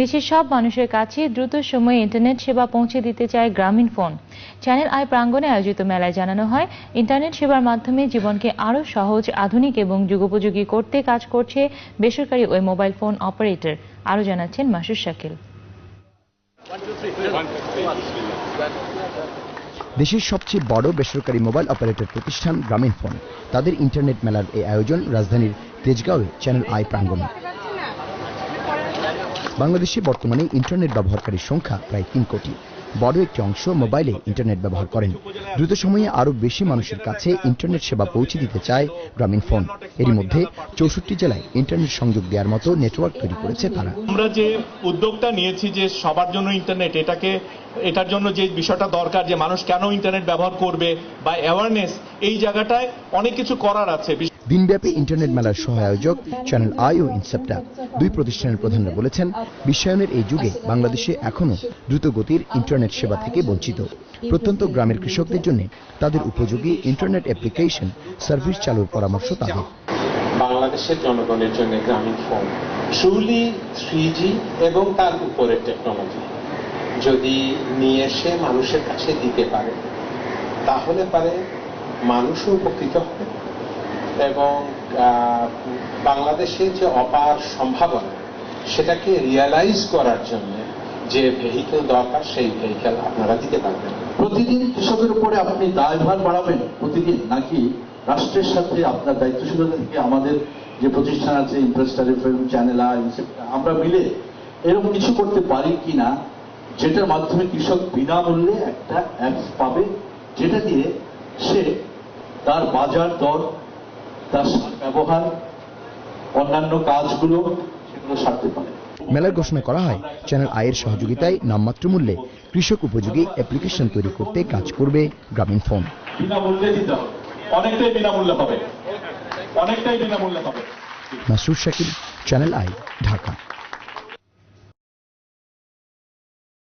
দেশের সব মানুষের কাছে দ্রুত সময়ে ইন্টারনেট সেবা পৌঁছে দিতে চায় গ্রামীণ ফোন। চ্যানেল আই প্রাঙ্গণে আয়োজিত মেলায় জানানো হয়, ইন্টারনেট সেবার মাধ্যমে জীবনকে আরও সহজ, আধুনিক এবং যুগোপযোগী করতে কাজ করছে বেসরকারি ওই মোবাইল ফোন অপারেটর, আরও জানাচ্ছেন মাসুর শাকিল। দেশের সবচেয়ে বড় বেসরকারি মোবাইল অপারেটর প্রতিষ্ঠান গ্রামীণ ফোন। তাদের ইন্টারনেট মেলার এই আয়োজন রাজধানীর তেজগাঁওয়ে চ্যানেল আই প্রাঙ্গণে। বাংলাদেশে বর্তমানে ইন্টারনেট ব্যবহারকারীর সংখ্যা প্রায় তিন কোটি। বড় একটি অংশ মোবাইলে ইন্টারনেট ব্যবহার করেন। দ্রুত সময়ে আরও বেশি মানুষের কাছে ইন্টারনেট সেবা পৌঁছে দিতে চায় গ্রামীণ ফোন। এরই মধ্যে চৌষট্টি জেলায় ইন্টারনেট সংযোগ দেওয়ার মতো নেটওয়ার্ক তৈরি করেছে তারা। আমরা যে উদ্যোগটা নিয়েছি যে সবার জন্য ইন্টারনেট এটাকে এটার জন্য যে বিষয়টা দরকার যে মানুষ কেন ইন্টারনেট ব্যবহার করবে বা অ্যাওয়ারনেস এই জায়গাটায় অনেক কিছু করার আছে। দিনব্যাপী ইন্টারনেট মেলার সহ আয়োজক চ্যানেল আই ও ইনসেপ্টা দুই প্রতিষ্ঠানের প্রধানরা বলেছেন বিশ্বায়নের এই যুগে বাংলাদেশে এখনও দ্রুতগতির ইন্টারনেট সেবা থেকে বঞ্চিত। প্রত্যন্ত গ্রামের কৃষকদের জন্য তাদের উপযোগী ইন্টারনেট অ্যাপ্লিকেশন সার্ভিস চালুর পরামর্শ তাদের। বাংলাদেশের জনগণের জন্য গ্রামীণ ফোন ট্রুলি থ্রি এবং তার উপরের টেকনোলজি যদি নিয়ে এসে মানুষের কাছে দিতে পারে, তাহলে পারে মানুষও উপকৃত হবে। এবং বাংলাদেশের যে অপার সম্ভাবনা, সেটাকে রিয়ালাইজ করার জন্য যে ভেহিকেল দরকার, সেই ভেহিকেল আপনারা দিতে পারবেন। উপরে আপনি দায়ভার বাড়াবেন প্রতিদিন, নাকি রাষ্ট্রের সাথে আপনার দায়িত্বশীলতা থেকে আমাদের যে প্রতিষ্ঠান আছে ইন্টারেস্টার এফএম চ্যানেল আমরা মিলে এরকম কিছু করতে পারি কিনা, যেটার মাধ্যমে কৃষক বিনামূল্যে একটা অ্যাপস পাবে, যেটা দিয়ে সে তার বাজার দর, তার ব্যবহার, অন্যান্য কাজগুলো সেগুলো সারতে পারে। মেলার ঘোষণা করা হয় চ্যানেল আয়ের সহযোগিতায় নামমাত্র মূল্যে কৃষক উপযোগী অ্যাপ্লিকেশন তৈরি করতে কাজ করবে গ্রামীণ ফোন। অনেকটাই বিনামূল্যে অনেকটাই বিনামূল্যে মাসুর শাকিল চ্যানেল আই ঢাকা।